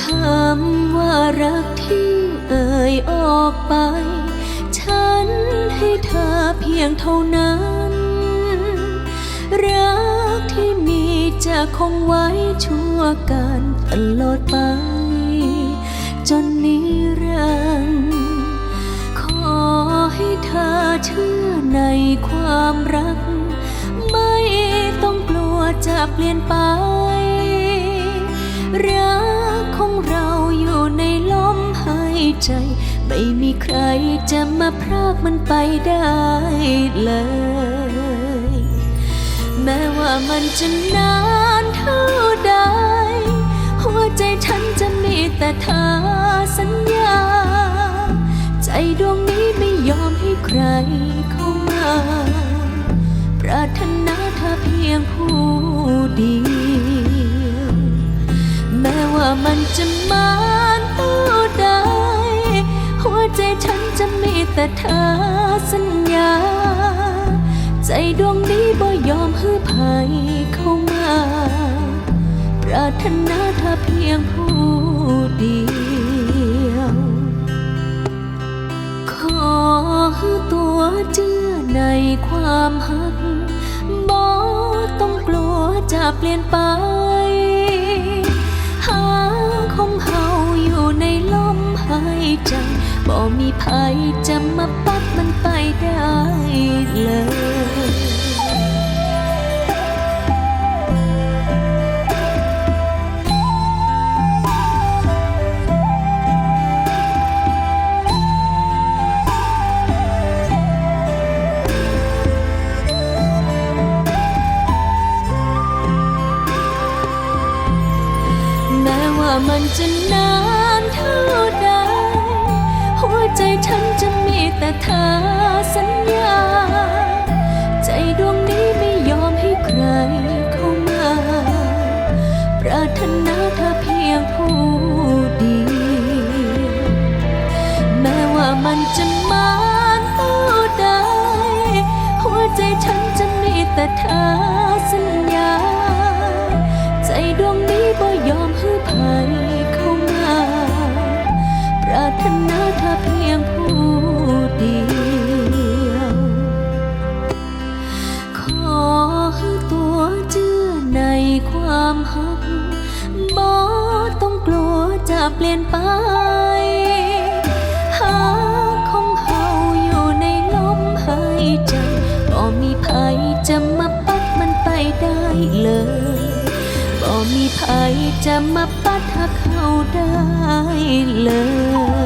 คำว่ารักที่เอ่ยออกไป ฉันให้เธอเพียงเท่านั้น รักที่มีจะคงไว้ชั่วกันตลอดไป จนนิรันดร์ขอให้เธอเชื่อในความรัก ไม่ต้องกลัวจะเปลี่ยนไป ใจ ไม่มีใครจะมาพรากมันไปได้เลย แม้ว่ามันจะนานเท่าใด หัวใจฉันจะมีแต่เธอสัญญา ใจดวงนี้ไม่ยอมให้ใครเข้ามา ปรารถนาเธอเพียงผู้เดียว แม้ว่ามันจะมา ใจฉันจะมีแต่เธอสัญญา ใจดวงนี้บ่ยอมให้ภัยเข้ามา ปรารถนาเธอเพียงผู้เดียว ขอตัวเจือในความหักบ่ต้องกลัวจะเปลี่ยนไป ใจบ่มีภัยจะมาปัดมันไปได้เลยแม้ว่ามันจะนา แต่เธอสัญญา ใจดวงนี้ไม่ยอมให้ใครเข้ามา ปรารถนาเธอเพียงผู้เดียวแม้ว่ามันจะมาเท่าใดหัวใจฉันจะมีแต่เธอสัญญา ความหักบ่ต้องกลัวจะเปลี่ยนไปหาของเฮาอยู่ในลมหายใจบ่มีภัยจะมาปัดมันไปได้เลยบ่มีภัยจะมาปัดหักเขาได้เลย